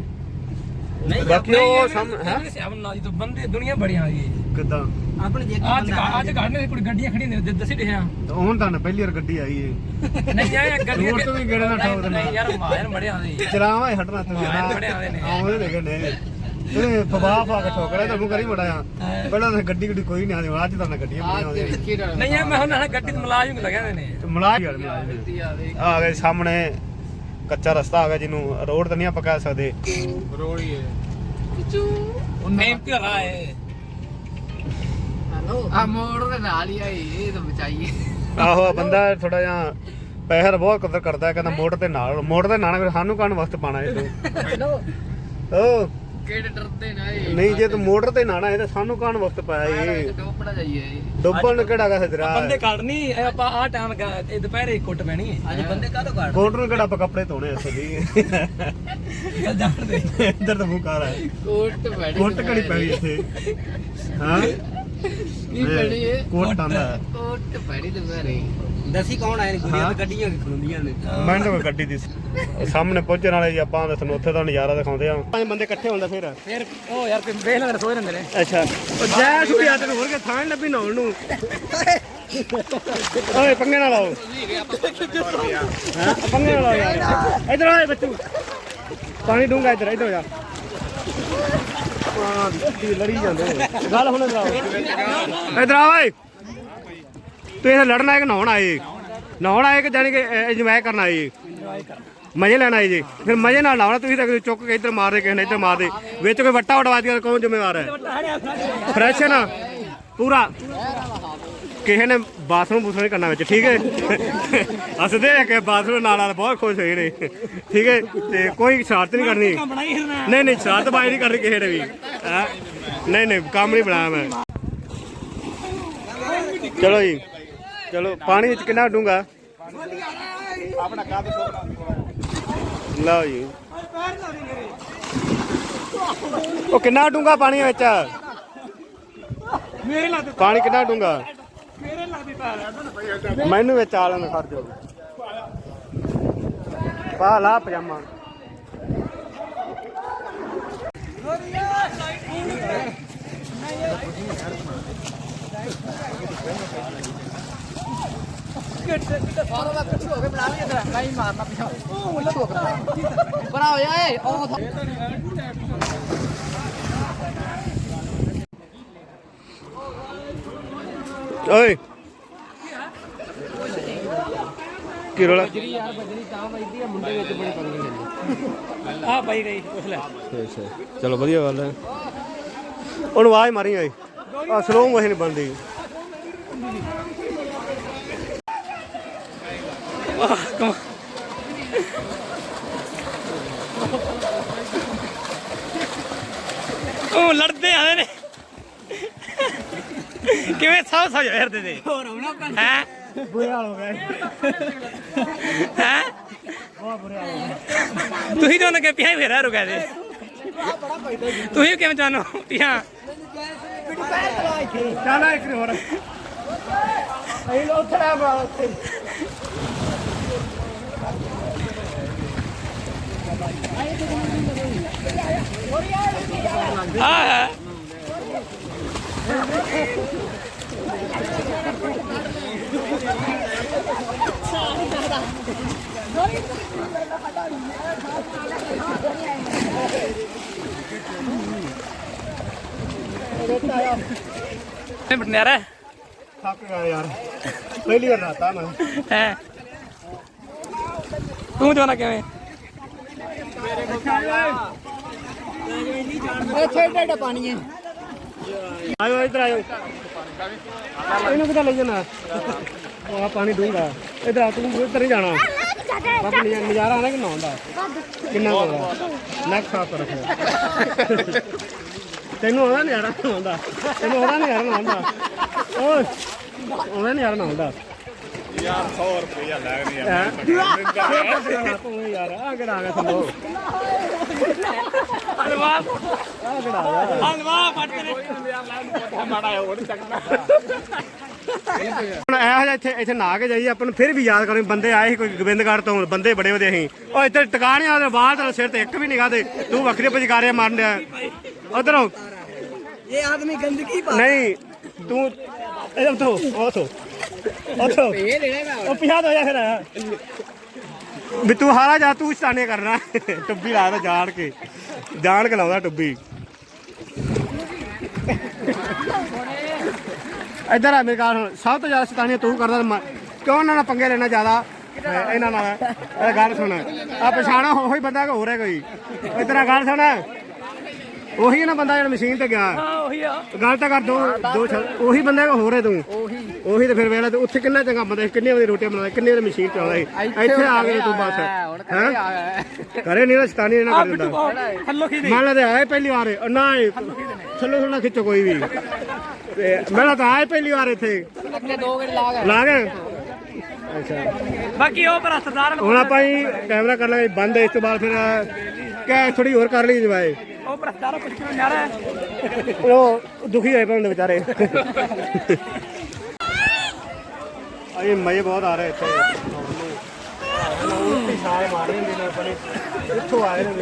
ਨਹੀਂ ਬਾਕੀ ਉਹ ਸਾਹਮਣੇ ਹੈ? ਹੈ ਸਿਆਮ ਨਾ ਜੀ ਤੋਂ ਬੰਦੇ ਦੁਨੀਆ ਬੜੀਆਂ ਆ ਗਈ। ਕਿੱਦਾਂ? ਆਪਣੇ ਜੇ ਅੱਜ ਅੱਜ ਗਾੜਨੇ ਕੋਈ ਗੱਡੀਆਂ ਖੜੀਆਂ ਨੇ ਜਿੱਦ ਅਸੀਂ ਡਿਆ। ਤੇ ਹੁਣ ਤਾਂ ਨਾ ਪਹਿਲੀ ਵਾਰ ਗੱਡੀ ਆਈ ਏ। ਨਹੀਂ ਆਇਆ ਗੱਡੀਆਂ ਰੋਡ ਤੋਂ ਵੀ ਗੇੜੇ ਨਾਲ ਠੋਕ ਦੇਣਾ। ਨਹੀਂ ਯਾਰ ਮਾਇਰ ਬੜਿਆ ਦੇ ਚਲਾਵਾ ਹੀ ਹਟਣਾ ਤੂੰ ਬੜੇ ਆਉਂਦੇ ਨੇ। ਆਉਂਦੇ ਨੇ। ਤੇ ਫਵਾ ਫਾ ਕੇ ਠੋਕੜਾ ਤੁਹਾਨੂੰ ਕਰੀ ਬੜਾ ਆ ਪਹਿਲਾਂ ਤਾਂ ਗੱਡੀ ਗੱਡੀ ਕੋਈ ਨਹੀਂ ਆਉਂਦੀ ਹੁਣ ਅੱਜ ਤਾਂ ਨਾ ਗੱਡੀਆਂ ਬੜੀਆਂ ਆਉਂਦੀਆਂ ਨਹੀਂ ਆ ਮੈਂ ਹੁਣ ਗੱਡੀ ਤੇ ਮਲਾਜ ਵੀ ਲੱਗਿਆ ਨੇ। ਤੇ ਮਲਾਜ ਯਾਰ ਮਲਾਜ ਦਿੱਤੀ ਆ ਗਏ ਸਾਹਮਣੇ ਕੱਚਾ ਰਸਤਾ ਆ ਗਿਆ ਜਿਹਨੂੰ ਰੋਡ ਤਾਂ ਨਹੀਂ ਆਪਾਂ ਕਹਿ ਸਕਦੇ। ਰੋੜੀ ਹੈ। ਮਿਹਨਤੀ ਵਾਲਾ ਹੈ। ਹਲੋ। ਆ ਮੋੜ ਦੇ ਨਾਲ ਹੀ ਆਈ ਇਹ ਤਾਂ ਬਚਾਈਏ ਆਹੋ ਬੰਦਾ ਥੋੜਾ ਜਿਹਾ ਪੈਸਾ ਬਹੁਤ ਕਦਰ ਕਰਦਾ ਹੈ, ਕਹਿੰਦਾ ਮੋਟਰ ਤੇ ਨਾਲ ਮੋਟਰ ਤੇ ਨਾਲ ਸਾਨੂੰ ਕਾਹਨੂੰ ਵਕਤ ਪਾਣਾ ਇਹ ਤੂੰ ਹਲੋ। ਓ। ਕਿਹੜੇ ਡਰਦੇ ਨਾ ਇਹ? ਨਹੀਂ ਜੇ ਤੂੰ ਮੋਟਰ ਤੇ ਨਾਣਾ ਇਹ ਤਾਂ ਸਾਨੂੰ ਕਾਹਨੂੰ ਵਕਤ ਪਾਇਆ ਇਹ? ਡੋਪੜਾ ਜਾਈਏ ਡੁੱਬਣ ਕਿਹੜਾ ਗਾ ਸਿਦਰਾ ਬੰਦੇ ਕੱਢਣੀ ਇਹ ਆਪਾਂ ਆ ਟਾਈਮ ਇਹ ਦੁਪਹਿਰੇ ਕੁੱਟ ਪੈਣੀ ਹੈ। ਅੱਜ ਬੰਦੇ ਕਾਹਤੋਂ ਕਾੜ ਕੋਟ ਨੂੰ ਕਿਹੜਾ ਆਪਾਂ ਕੱਪੜੇ ਧੋਣੇ ਚੱਲ ਜਾਣ ਦੇ। ਇੱਧਰ ਤਾਂ ਮੂੰਹ ਕਾਰ ਹੈ ਕੋਟ ਬੈਠ ਕੋਟ ਕਣੀ ਪੈਣੀ ਇੱਥੇ? ਹਾਂ? ਕੀ ਪੈਣੀ ਹੈ ਕੋਟ ਆਂਦਾ ਕੋਟ ਪੈਣੀ ਤੇ ਮੇਰੇ ਦਸੀ ਕੌਣ ਆਏ ਨੇ? ਗੁੜੀਆਂ ਤੇ ਗੱਡੀਆਂ ਖਲੋਂਦੀਆਂ ਨੇ? ਮੈਂ ਤਾਂ ਕੋਈ ਗੱਡੀ ਦੀ ਸਾਹਮਣੇ ਪਹੁੰਚਣ ਵਾਲੇ ਜੀ ਆਪਾਂ ਤੁਹਾਨੂੰ ਉੱਥੇ ਦਾ ਨਜ਼ਾਰਾ ਦਿਖਾਉਂਦੇ ਆ। ਪੰਜ ਬੰਦੇ ਇਕੱਠੇ ਹੁੰਦੇ ਫਿਰ। ਫਿਰ ਉਹ ਯਾਰ ਕੋਈ ਵੇਖ ਲੈਂਦੇ ਸੋਚ ਰਹਿੰਦੇ ਨੇ। ਅੱਛਾ। ਉਹ ਜੈ ਸੁਭੀ ਆ ਤੈਨੂੰ ਹੋਰ ਕੇ ਥਾਂ ਨੀ ਲੱਭੀ ਨਹਾਉਣ ਨੂੰ। ਓਏ ਪੰਗੇ ਨਾਲ ਆਓ ਹੈਂ? ਪੰਗੇ ਨਾਲ ਆਓ ਯਾਰ। ਇਧਰ ਆਏ ਬੱਚੂ। ਪਾਣੀ ਡੂੰਗਾ ਇਧਰ ਇਧਰ ਜਾ। ਲੜੀ ਜਾਂਦੇ ਨੇ। ਗੱਲ ਹੁਣ ਇਧਰ ਆਓ ਇਧਰ ਆ ਓਏ। ਤੁਸੀਂ ਇਹ ਲੜਨ ਆਏ ਕਿ ਨਹਾਉਣ ਆਏ ਨਹਾਉਣ ਆਏ ਕਿ ਜਾਨੀ ਕਿ ਇੰਜੋਏ ਕਰਨ ਆਏ ਮਜ਼ੇ ਲੈਣ ਆਏ ਜੀ। ਫਿਰ ਮਜ਼ੇ ਨਾਲ ਲਾਉਣਾ ਤੁਸੀਂ ਤਾਂ ਚੁੱਕ ਕੇ ਇੱਧਰ ਮਾਰਦੇ, ਕਿਸੇ ਨੇ ਇੱਧਰ ਮਾਰਦੇ। ਵਿੱਚ ਕੋਈ ਵੱਟਾ ਵਟਵਾ ਦਿਆ, ਕੌਣ ਜ਼ਿੰਮੇਵਾਰ ਹੈ? ਫਰੈਸ਼ ਹੈ ਨਾ? ਪੂਰਾ। ਕਿਸੇ ਨੇ ਬਾਥਰੂਮ ਬੂਥਰੂਮ ਕਰਨਾ ਵਿੱਚ, ਠੀਕ ਹੈ? ਹੱਸਦੇ ਆ ਕਿ ਬਾਥਰੂਮ ਨਾਲ ਨਾਲ ਬਹੁਤ ਖੁਸ਼ ਹੋਏ ਨੇ। ਠੀਕ ਹੈ? ਤੇ ਕੋਈ ਸ਼ਰਾਰਤ ਨਹੀਂ ਕਰਨੀ। ਨਹੀਂ ਨਹੀਂ, ਸ਼ਰਾਰਤ ਬਾਈ ਨਹੀਂ ਕਰਨੀ ਕਿਸੇ ਨੇ ਵੀ। ਹੈਂ? ਨਹੀਂ ਨਹੀਂ, ਕੰਮ ਨਹੀਂ ਬਣਾਇਆ ਮੈਂ। ਚਲੋ ਜੀ। ਚਲੋ ਪਾਣੀ ਵਿੱਚ ਕਿੰਨਾ ਡੂੰਗਾ ਆਪਣਾ ਕੱਦ ਲਓ ਜੀ। ਉਹ ਕਿੰਨਾ ਡੂੰਗਾ ਪਾਣੀ ਵਿੱਚ? ਮੇਰੇ ਲੱਤ ਪਾਣੀ ਕਿੰਨਾ ਡੂੰਗਾ ਮੇਰੇ ਲੱਤ ਦੀ ਮੈਨੂੰ ਵਿੱਚ ਆ ਲੈਣ ਖੜ ਜਾਓ। ਪਾ ਲਾ ਪਜਾਮਾ। ਇਧਰ ਨਹੀਂ ਮਾਰਨਾ ਪਿੱਛੇ ਪਿੱਛੇ ਹੋ ਕੇ ਬਣਾ ਬਣਾ ਹੋ ਜਾਏ ਉਹ ਓਏ। ਕੀ ਰੋਲਾ? ਯਾਰ ਬਜਰੀ ਤਾਂ ਵਜਦੀ ਆ ਮੁੰਡੇ ਵਿੱਚ ਬੜੇ ਪੰਗੇ ਲੈਂਦੇ ਆ ਪਾਈ ਗਈ ਪੁੱਛ ਲੈ। ਅੱਛਾ ਚਲੋ ਵਧੀਆ ਗੱਲ ਹੈ। ਉਹਨੂੰ ਆਵਾਜ਼ ਮਾਰੀ ਆਈ। ਆ ਸਲੋ ਮੋਸ਼ਨ ਬਣਦੀ ਉਹ ਲੜਦੇ ਆਏ ਨੇ। ਕਿਵੇਂ ਸਾਹ ਸਾਹ ਫਿਰਦੇ ਤੇ ਹੋਰ ਹੋਣਾ ਹੈ? ਬੁਰੇ ਹਾਲ ਹੋ ਗਏ। ਹੈ? ਤੁਸੀਂ ਤਾਂ ਉਹਨਾਂ ਕੇ ਪਿਆ ਫੇਰਾ ਰੁਕਾ ਦੇ ਤੁਸੀਂ ਕਿਵੇਂ ਜਾਣੋ ਪਿਆ? ਚੱਲ ਇੱਕ ਹੋਰ। ਅਸੀਂ ਲੋ ਉੱਥੇ ਆ ਬਣਾ ਉੱਥੇ। ਆ ਹੈ। ਬਟਨਿਆਰਾ ਥੱਕ ਗਿਆ ਯਾਰ। ਪਹਿਲੀ ਵਾਰ ਨਾਤਾ ਮੈਂ। ਹੈ। ਤੂੰ ਜਾਣਾ ਕਿਵੇਂ? ਇੱਥੇ ਏਡਾ ਪਾਣੀ ਹੈ। ਆਇਓ ਇੱਧਰ ਆਇਓ। ਇਹਨੂੰ ਕਿੱਥੇ ਲਈ ਜਾਣਾ? ਉਹ ਆ ਪਾਣੀ ਡੂੰਗਾ ਇੱਧਰ ਆ ਤੂੰ ਇੱਧਰ ਨਹੀਂ ਜਾਣਾ। ਬਾਬਾ ਨਜ਼ਾਰਾ ਆਣਾ ਕਿ ਨਾ ਆਉਂਦਾ? ਕਿੰਨਾ ਹੋਗਾ ਨੱਕ ਸਾਫ਼ ਕਰ ਰੱਖਿਆ ਤੈਨੂੰ ਆਉਂਦਾ ਨਜ਼ਾਰਾ ਆਉਂਦਾ? ਤੈਨੂੰ ਆਉਂਦਾ ਨਜ਼ਾਰਾ ਨਾ ਆਉਂਦਾ? ਓਏ ਆਉਂਦਾ ਨਜ਼ਾਰਾ ਨਾ ਆਉਂਦਾ? ਯਾਰ 100 ਰੁਪਏ ਲੱਗ ਰਹੀ ਯਾਰ। ਤੂੰ ਯਾਰ ਆ ਕਿਹੜਾ ਆ ਗਿਆ ਸੰਭੋ? ਹਲਵਾ ਆ ਕਿਹੜਾ ਆ ਗਿਆ? ਹਲਵਾ ਫਟ ਨੇ ਹੁਣ ਇਹੋ ਜਿਹਾ ਇੱਥੇ ਇੱਥੇ ਨਾ ਕੇ ਜਾਈਏ ਆਪਾਂ ਨੂੰ ਫਿਰ ਵੀ ਯਾਦ ਕਰੇ ਬੰਦੇ ਆਏ ਸੀ ਕੋਈ ਗੋਬਿੰਦਗੜ੍ਹ ਤੋਂ ਬੰਦੇ ਬੜੇ ਉਹਦੇ ਅਸੀਂ ਉਹ ਇੱਥੇ ਟਿਕਾਣੇ ਆ ਬਾਹਰ ਤੇ ਸਿਰ ਤੇ ਇੱਕ ਵੀ ਨਿਗਾਹ ਦੇ ਤੂੰ ਵੱਖਰੇ ਪਜਕਾਰੇ ਮਾਰਨ ਡਿਆ। ਉਧਰੋਂ। ਇਹ ਆਦਮੀ ਗੰਦਗੀ ਨਹੀਂ ਤੂੰ ਇਹ ਉਥੋਂ ਉਥੋਂ। ਉਥੋਂ ਇਹ ਲੈਣਾ ਮੈਂ ਉਹ ਪਿਛਾ ਹੋ ਜਾ ਫਿਰ। ਵੀ ਤੂੰ ਹਾਰਾ ਜਾ ਤੂੰ ਸਤਾਨੇ ਕਰਨਾ। ਟੁੱਬੀ ਲਾਦਾ ਜਾਣ ਕੇ। ਜਾਣ ਕੇ ਲਾਉਂਦਾ ਟੁੱਬੀ। ਇੱਧਰ ਆ ਮੇਰੇ ਕਾਲ ਹੁਣ ਸਭ ਤੋਂ ਜ਼ਿਆਦਾ ਸਤਾਨੀਆਂ ਤੂੰ ਕਰਦਾ ਕਿਉਂ ਉਹਨਾਂ ਨਾਲ ਪੰਗੇ ਲੈਣਾ ਜ਼ਿਆਦਾ? ਇਹ- ਇਹਨਾਂ ਨਾਲ। ਗੱਲ ਸੁਣ। ਆ ਪਛਾਣਾ ਉਹੀ ਬੰਦਾ ਕਿ ਹੋਰ ਹੈ ਕੋਈ? ਇੱਧਰ ਆ ਗੱਲ ਸੁਣ। ਉਹੀ ਨਾ ਬੰਦਾ ਜਿਹੜਾ ਮਸ਼ੀਨ ਤੇ ਗਿਆ। ਹਾਂ ਉਹੀ ਆ। ਗੱਲ ਤਾਂ ਕਰ ਦੋ ਦੋ ਛੱਡ- ਉਹੀ ਬੰਦਾ ਕਿ ਹੋਰ ਹੈ ਤੂੰ। ਉਹੀ। ਉਹੀ ਤੇ ਫਿਰ ਵੇਲਾ ਤੇ ਉੱਥੇ ਕਿੰਨਾ ਚੰਗਾ ਬੰਦਾ ਸੀ, ਕਿੰਨੇ ਵਜੇ ਰੋਟੀਆਂ ਬਣਾਉਂਦਾ ਕਿੰਨੇ ਵਜੇ ਮਸ਼ੀਨ ਚਲਾਉਂਦਾ ਸੀ। ਇੱਥੇ ਆ ਗਏ ਤੂੰ ਬਸ। ਹੁਣ ਕਰੇ ਆ ਗਿਆ। ਕਰੇ ਨਹੀਂ ਨਾ ਸਤਾਨੀ ਇਹਨਾਂ ਕਰ ਦਿੰਦਾ ਥੱਲੋ ਦੇ? ਤੇ ਆਏ ਪਹਿਲੀ ਵਾਰ। ਇਹ, ਨਾ ਇਹ ਥੱਲੇ ਥੋੜਾ ਖਿੱਚੋ ਕੋਈ ਵੀ। ਤੇ ਮੈਂ ਤਾਂ ਆਏ ਪਹਿਲੀ ਵਾਰ ਇੱਥੇ। ਅੱਗੇ ਦੋ ਗੇੜ ਲਾ ਗਿਆ ਲਾ ਗਏ? ਅੱਛਾ। ਬਾਕੀ ਉਹ ਪਰ ਸਰਦਾਰ ਹੁਣ ਆਪਾਂ ਹੀ ਕੈਮਰਾ ਕਰ ਲਾਂਗੇ ਬੰਦ ਇਸ ਤੋਂ ਬਾਅਦ ਫਿਰ ਕੈ ਥੋੜੀ ਹੋਰ ਕਰ ਲਈ ਜਵਾਏ। ਉਹ ਪਰ ਸਰਦਾਰ ਕੁਝ ਕਿਉਂ ਨਿਆਰਾ ਉਹ ਦੁਖੀ ਹੋਏ ਪਏ ਹੁੰਦੇ ਵਿਚਾਰੇ। ਅਜੇ ਮਜ਼ੇ ਬਹੁਤ ਆ ਰਹੇ ਇੱਥੇ। ਕਿੱਥੋਂ ਆਏ ਨੇ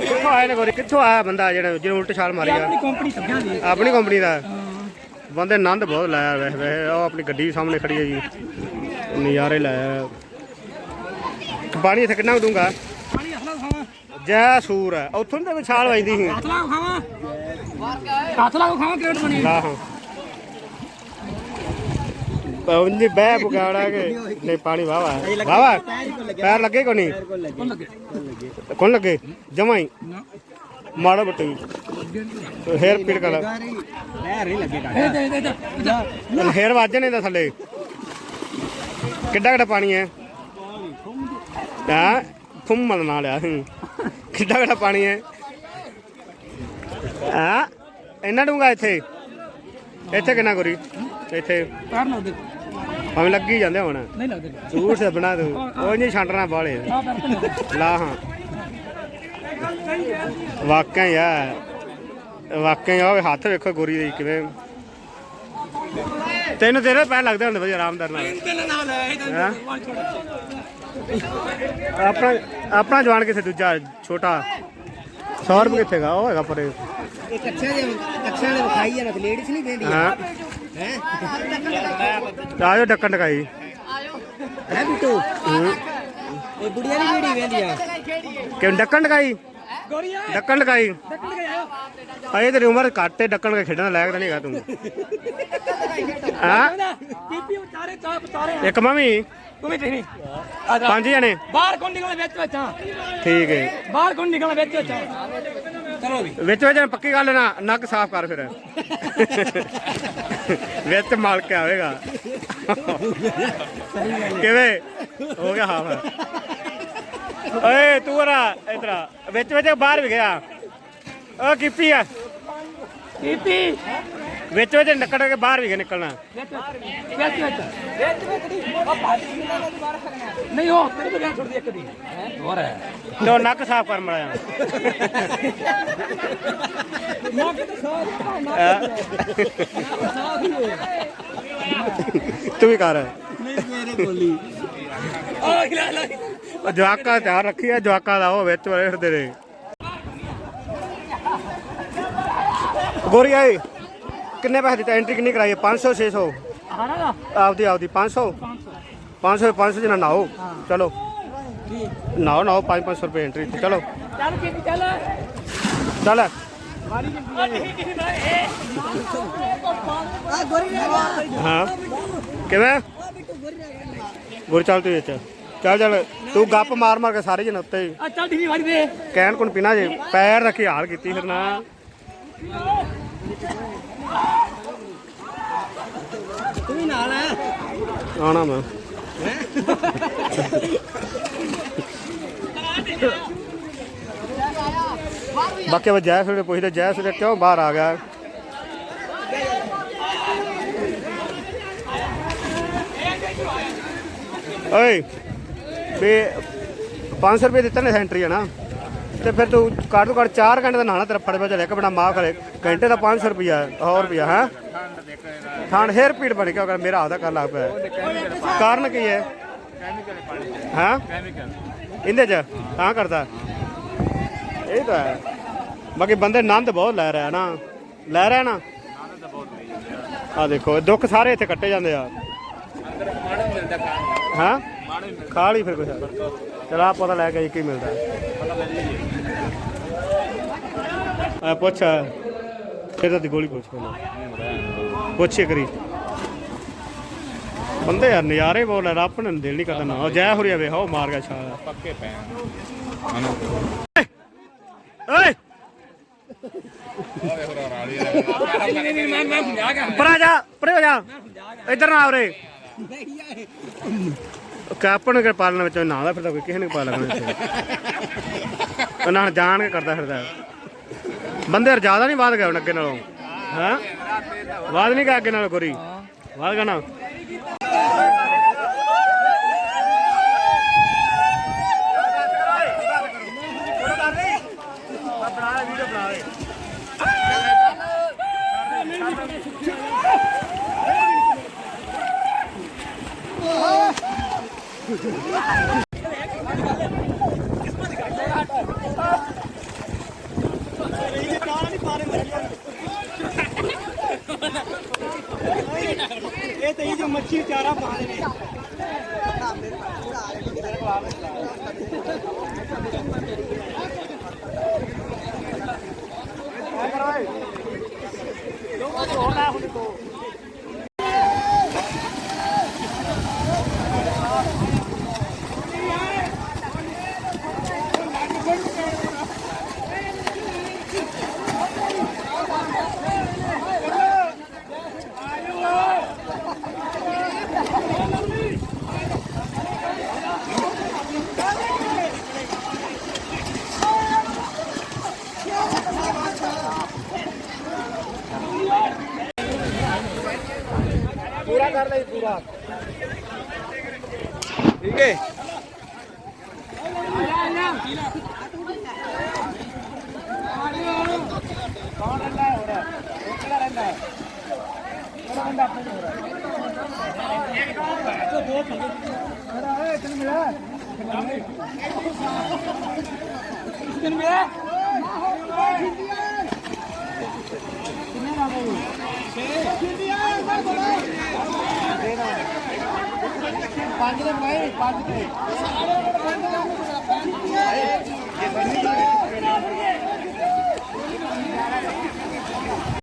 ਕਿੱਥੋਂ ਆਏ ਨੇ ਗੋਰੀ? ਕਿੱਥੋਂ ਆਇਆ ਬੰਦਾ ਜਿਹੜਾ ਜਿਹਨੇ ਉਲਟੀ ਛਾਲ ਮਾਰੀ ਆਪਣੀ ਕੰਪਨੀ ਦੀ ਆਪਣੀ ਕੰਪਨੀ ਦਾ? ਬੰਦੇ ਆਨੰਦ ਬਹੁਤ ਲਾਇਆ ਵੈਸੇ ਵੈਸੇ ਉਹ ਆਪਣੀ ਗੱਡੀ ਸਾਹਮਣੇ ਖੜੀ ਹੈ ਜੀ। ਨਜ਼ਾਰੇ ਲਾਇਆ। ਪਾਣੀ ਇੱਥੇ ਕਿੰਨਾ ਦੂੰਗਾ ਜੈ ਸੂਰ ਹੈ। ਉੱਥੋਂ ਤਾਂ ਛਾਲ ਵੱਜਦੀ ਸੀ। ਕਾਤਲਾ ਖਾਵਾਂ? ਕਾਤਲਾ ਖਾਵਾਂ ਕਿਹੜਾ ਬਣੀ। ਲਾ ਹਾਂ ਪੌਂਜੀ ਬਹਿ ਪੁਗਾੜਾ ਕੇ। ਨਹੀਂ ਪਾਣੀ ਵਾਵਾ ਵਾਵਾ ਪੈਰ ਲੱਗੇ ਕੋ ਨਹੀਂ? ਕੋਣ ਲੱਗੇ। ਜਮਾਈ ਮਾੜਾ ਬੱਟੀ ਹੇਰ ਪੀੜ ਕਰ ਲਹਿਰ ਨਹੀਂ ਲੱਗੇ ਹੇਰ ਵੱਜਣੇ ਦਾ ਥੱਲੇ। ਕਿੱਡਾ ਕਿੱਡਾ ਪਾਣੀ ਹੈ? ਹਾਂ? ਫੁੰਮਣ ਨਾਲ ਆ। ਹੂੰ। ਕਿੱਡਾ ਕਿੱਡਾ ਪਾਣੀ ਹੈ? ਆ ਇੰਨਾ ਡੂੰਗਾ ਇੱਥੇ? ਇੱਥੇ ਕਿੰਨਾ ਗੁਰੀ ਇੱਥੇ? ਪੈਰ ਨਾ ਦੇ ਭਾਵੇਂ ਲੱਗੀ ਜਾਂਦੇ ਹੁਣ। ਨਹੀਂ ਲੱਗਦੇ। ਝੂਠ ਸੇ ਬਣਾ ਤੂੰ ਉਹ ਨਹੀਂ ਛੰਡਣਾ ਬਾਲੇ। ਲਾ ਹਾਂ। ਵਾਕਿਆ ਯਾਰ ਵਾਕਿਆ ਉਹ ਹੱਥ ਵੇਖੋ ਗੋਰੀ ਦੇ ਕਿਵੇਂ। ਤੈਨੂੰ ਤੇਰੇ ਪੈਰ ਲੱਗਦੇ ਹੁੰਦੇ ਵਧੀਆ ਆਰਾਮਦਾਰ ਨਾਲ। ਹੈ? ਆਪਣਾ ਆਪਣਾ ਜਵਾਨ ਕਿੱਥੇ ਦੂਜਾ ਛੋਟਾ? 100 ਰੁਪਏ ਕਿੱਥੇ ਗਾ? ਉਹ ਹੈਗਾ ਪਰੇ। ਇਹ ਕੱਛਾ ਦੇ ਕੱਛਾ ਨੇ ਵਿਖਾਈ ਆ ਨਾ ਲੇਡੀਜ਼ ਨਹੀਂ ਦੇਂਦੀ ਹਾਂ? ਹੈ? ਆਜੋ ਡੱਕਣ ਟਕਾਈ। ਹੈ ਬਿੱਟੂ? ਇਹ ਬੁੜੀਆਂ ਨਹੀਂ ਜਿਹੜੀ ਵੇਂਦੀਆਂ ਕਿਉਂ ਡੱਕਣ ਟਕਾਈ? ਡੱਕਣ ਆਇਓ। ਅਜੇ ਤੇਰੀ ਉਮਰ ਘੱਟ ਹੈ ਡੱਕਣ ਕੇ ਖੇਡਣ ਲਾਇਕ ਤਾਂ ਨਹੀਂ ਹੈਗਾ ਤੂੰ। ਹਾਂ? ਪੀਪੀ ਉਤਾਰੇ ਚਾਹ ਉਤਾਰੇ ਇੱਕ ਮੰਮੀ। ਤੂੰ ਵੀ ਨਹੀਂ? ਪੰਜ ਜਣੇ। ਬਾਹਰ ਕੌਣ ਨਿਕਲ ਵਿੱਚ ਵਿੱਚ ਆ? ਠੀਕ ਹੈ ਬਾਹਰ ਕੌਣ ਨਿਕਲ ਵਿੱਚ ਵਿੱਚ ਆ? ਚਲੋ ਵੀ ਵਿੱਚ ਵਿੱਚ ਪੱਕੀ ਗੱਲ ਨਾ ਨੱਕ ਸਾਫ਼ ਕਰ ਫਿਰ। ਵਿੱਚ ਮਲ ਕੇ ਆਵੇਗਾ ਕਿਵੇਂ? ਹੋ ਗਿਆ ਹਾਫ ਓਏ ਤੂੰ ਰਾ ਇਧਰ ਵਿੱਚ ਵਿੱਚ ਬਾਹਰ ਵੀ ਗਿਆ। ਓ ਕੀਪੀ ਆ। ਪੀਪੀ ਵਿੱਚ ਵਿੱਚ ਨਿਕਲ ਕੇ ਬਾਹਰ ਵੀ ਗਿਆ ਨਿਕਲਣਾ। ਵਿੱਚ ਵਿੱਚ ਵਿੱਚ। ਵਿੱਚ ਵਿੱਚ ਨਹੀਂ। ਉਹ ਭਾਜੀ ਨਹੀਂ ਉਹ ਤੇਰੀ ਬਗੈਰ ਛੁੱਟਦੀ ਇੱਕ ਦੀ। ਹੋਰ ਹੈ। ਤੇ ਨੱਕ ਸਾਫ਼ ਕਰ ਮੜਿਆ ਨਾ ਕਿ ਤਾਂ ਤੂੰ ਵੀ ਕਰ। ਮੇਰੇ ਬੋਲੀ ਆ ਖਿਲਾ ਲਾ ਉਹ ਜਵਾਕਾਂ ਦਾ ਧਿਆਨ ਰੱਖੀ ਆ ਜਵਾਕਾਂ ਦਾ ਉਹ ਵਿੱਚ ਵੜੇ ਫਿਰਦੇ ਨੇ। ਗੋਰੀ ਆਏ ਕਿੰਨੇ ਪੈਸੇ ਦਿੱਤੇ? ਐਂਟਰੀ ਕਿੰਨੀ ਕਰਾਈ? ਹੈ 500 600 ਆਣਾ ਦਾ ਆਪਦੀ ਆਪਦੀ 500 500 500 ਜਨਾ ਨਾਓ। ਚਲੋ। ਨਾਓ ਨਾਓ 5 500 ਰੁਪਏ ਐਂਟਰੀ ਤੇ ਚਲੋ। ਚੱਲ ਚੱਲ। ਚੱਲ। ਆ ਗੋਰੀ ਰਹਿ ਗਿਆ ਹਾਂ। ਕਿਵੇਂ? ਗੁਰ ਚੱਲ ਤੂੰ ਵਿੱਚ। ਚੱਲ ਚੱਲ ਤੂੰ ਗੱਪ ਮਾਰ ਮਾਰ ਕੇ ਸਾਰੇ ਜਨ ਉੱਤੇ ਹੀ। ਆ ਚੱਲ ਢੀਵੀ ਵਾਲੀ ਦੇ। ਕਹਿਣ ਕੋਣ ਪੀਣਾ ਜੇ? ਪੈਰ ਰੱਖੀ ਹਾਲ ਕੀਤੀ ਫਿਰ ਨਾ। ਤੂੰ ਵੀ ਨਾਲ ਆ। ਆਉਣਾ ਮੈਂ। ਬਾਕੀ ਉਹ ਜੈ ਸੁਰੇ ਪੁੱਛਦੇ ਜੈ ਸੁਰੇ ਕਿਉਂ ਬਾਹਰ ਆ ਗਿਆ? ਓਏ। ਵੀ 500 ਰੁਪਏ ਦਿੱਤਾ ਨੇ ਸੈਂਟਰੀ, ਹੈ ਨਾ? ਤੇ ਫਿਰ ਤੂੰ ਘੱਟ ਤੋਂ ਘੱਟ 4 ਘੰਟੇ ਦਾ ਨਹਾਣਾ ਤੇਰਾ, ਫੜ ਵਿੱਚ ਇੱਕ ਬਣਾ ਮਾਫ ਕਰੇ ਘੰਟੇ ਦਾ 500 ਰੁਪਿਆ ਹੋਰ ਰੁਪਿਆ ਹੈ? ਠੰਡ ਹੇਰ ਪੀੜ ਬਣ ਗਿਆ ਮੇਰਾ ਆਦਾ ਕਰ ਲੱਗ ਪਿਆ ਕਾਰਨ ਕੀ ਹੈ? ਹਾਂ? ਇਹਦੇ ਚ, ਤਾਂ ਕਰਦਾ। ਇਹ ਤਾਂ ਹੈ। ਬਾਕੀ ਬੰਦੇ ਆਨੰਦ ਬਹੁਤ ਲੈ ਰਿਹਾ ਨਾ। ਲੈ ਰਿਹਾ ਨਾ? ਆ ਦੇਖੋ, ਦੁੱਖ ਸਾਰੇ ਇੱਥੇ ਕੱਟੇ ਜਾਂਦੇ ਆ। ਹਾਂ? ਖਾ ਲਈ ਫਿਰ ਕੁਛ। ਚਲ ਆ ਪਤਾ ਲੈ ਕੇ ਕੀ ਮਿਲਦਾ। ਆ ਪੁੱਛ। ਫਿਰ ਤਾਂ ਗੋਲੀ ਪੁੱਛ ਪੁੱਛੇ ਕਰੀ ਬੰਦੇ ਯਾਰ ਨਜ਼ਾਰੇ ਬੋਲ ਰਿਹਾ ਰੱਬ ਨੇ ਦਿਲ ਨਹੀਂ ਕਰਦਾ ਨਾ। ਜੈ ਹੋ ਰਿਹਾ ਵੇ ਹੋ ਮਾਰ ਗਿਆ ਛਾਲ। ਪੱਕੇ ਪੈ ਓਏ! ਪਰਾ ਜਾ ਪਰੇ ਹੋ ਜਾ। ਇੱਧਰ ਨਾ ਆਵਰੇ ਕਾਪਣ ਕੇ ਪਾਲਣ ਵਿੱਚ ਨਾ ਦਾ ਫਿਰ ਤਾਂ ਕੋਈ ਕਿਸੇ ਨੇ ਪਾ ਲੱਗਣਾ ਇੱਥੇ ਉਹਨਾਂ ਹੁਣ ਜਾਣ ਕੇ ਕਰਦਾ ਫਿਰਦਾ। ਬੰਦੇ ਯਾਰ ਜ਼ਿਆਦਾ ਨਹੀਂ ਬਾਦ ਗਏ ਹੁਣ ਅੱਗੇ ਨਾਲੋਂ। ਹਾਂ? ਬਾਦ ਨਹੀਂ ਗਿਆ ਅੱਗੇ ਨਾਲੋਂ ਗੋਰੀ। ਬਾਦ ਗਿਆ ਨਾ। ਇਹ ਤੇ ਜੋ ਮੱਛੀ ਚਾਰਾ ਪਾ ਦੇ ਨੇ ਪੂਰਾ ਕਰ ਲੈ ਪੂਰਾ ਠੀਕ ਹੈ ਕੌਣ ਰਹਿੰਦਾ ਹੈ ਹੋਰ ਉਹ ਕਿਹੜਾ ਰਹਿੰਦਾ ਹੈ ਕਿਹੜਾ ਬੰਦਾ ਆਪਣੇ ਚ ਹੋ ਰਿਹਾ ਪੰਜ ਦੇ ਪਾਏ ਪੰਜ ਦੇ।